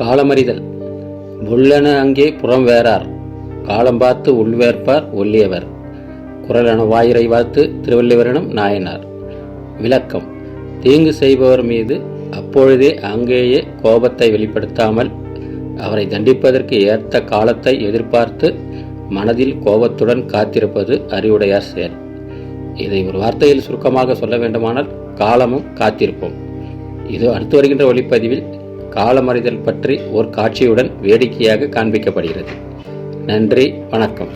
காலமறிதல். உள்ளன அங்கே புறம் வேறார். காலம் பார்த்து உள்வேற்பார் ஒல்லியவர். குரலென வாயிரை வாத்து திருவள்ளுவரிடம் நாயனார். விளக்கம். தீங்கு செய்பவர் மீது அப்பொழுதே அங்கேயே கோபத்தை வெளிப்படுத்தாமல் அவரை தண்டிப்பதற்கு ஏற்ற காலத்தை எதிர்பார்த்து மனதில் கோபத்துடன் காத்திருப்பது அறிவுடையார் செயல். இதை ஒரு வார்த்தையில் சுருக்கமாக சொல்ல வேண்டுமானால் காலமும் காத்திருப்போம். இது அடுத்து வருகின்ற ஒளிப்பதிவில் காலமறிதல் பற்றி ஒரு காட்சியுடன் வேடிக்கையாக காண்பிக்கப்படுகிறது. நன்றி வணக்கம்.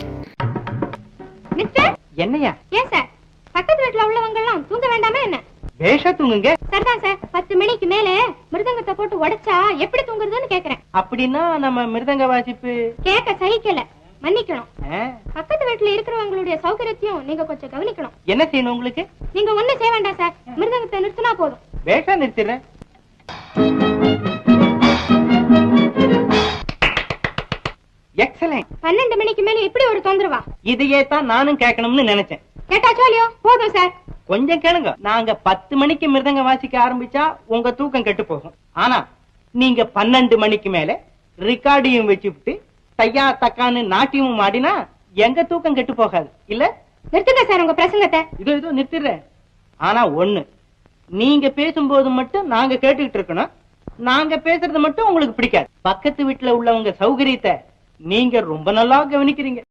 மிஸ்டர்! என்னையா ஏன் சார்? பக்கத்து வீட்டுல உள்ளவங்க எல்லாம் தூங்க வேண்டாமா என்ன? பேஷா தூங்குங்க. சரிதான் சார். பத்து மணிக்கு மேல மிருதங்கத்தை போட்டு உடைச்சா எப்படி தூங்குறதுன்னு கேக்குறேன். அப்படின்னா நம்ம மிருதங்க வாசிப்பு. கேட்க சகிக்கல. மன்னிக்கணும். பக்கத்து வீட்டுல இருக்கிறவங்களுடைய சௌகரியத்தையும் நீங்க கொஞ்சம் கவனிக்கணும். என்ன செய்யணும் உங்களுக்கு? நீங்க ஒண்ணும் செய்ய வேண்டாம் சார். மிருதங்கத்தை நிறுத்தினா போதும். பேஷா நிறுத்திடுறேன். எக்ஸலன்ட் பன்னெண்டு மணிக்கு மேல எப்படி ஒரு தொந்தரவா? இதையே தான் நானும் கேட்கணும்னு நினைச்சேன். கேட்டாச்சோ இல்லையோ? போதும் சார். கொஞ்சம் கேளுங்க. நாங்க பத்து மணிக்கு மிருதங்க வாசிக்க ஆரம்பிச்சா உங்க தூக்கம் கெட்டு போகும். ஆனா நீங்க பன்னெண்டு மணிக்கு மேல ரெக்கார்டையும் வச்சுவிட்டு தையா தக்கான்னு நாட்டியமும் ஆடினா எங்க தூக்கம் கெட்டு போகாது. இல்ல? நிறுத்துங்க சார் உங்க பிரசங்கத்தை. இதோ இதோ நிறுத்திடுறேன். ஆனா ஒண்ணு. நீங்க பேசும்போது மட்டும் நாங்க கேட்டுக்கிட்டு இருக்கணும். நாங்க பேசுறது மட்டும் உங்களுக்கு பிடிக்காது. பக்கத்து வீட்டுல உள்ளவங்க சௌகரியத்தை நீங்க ரொம்ப நல்லா கவனிக்கிறீங்க.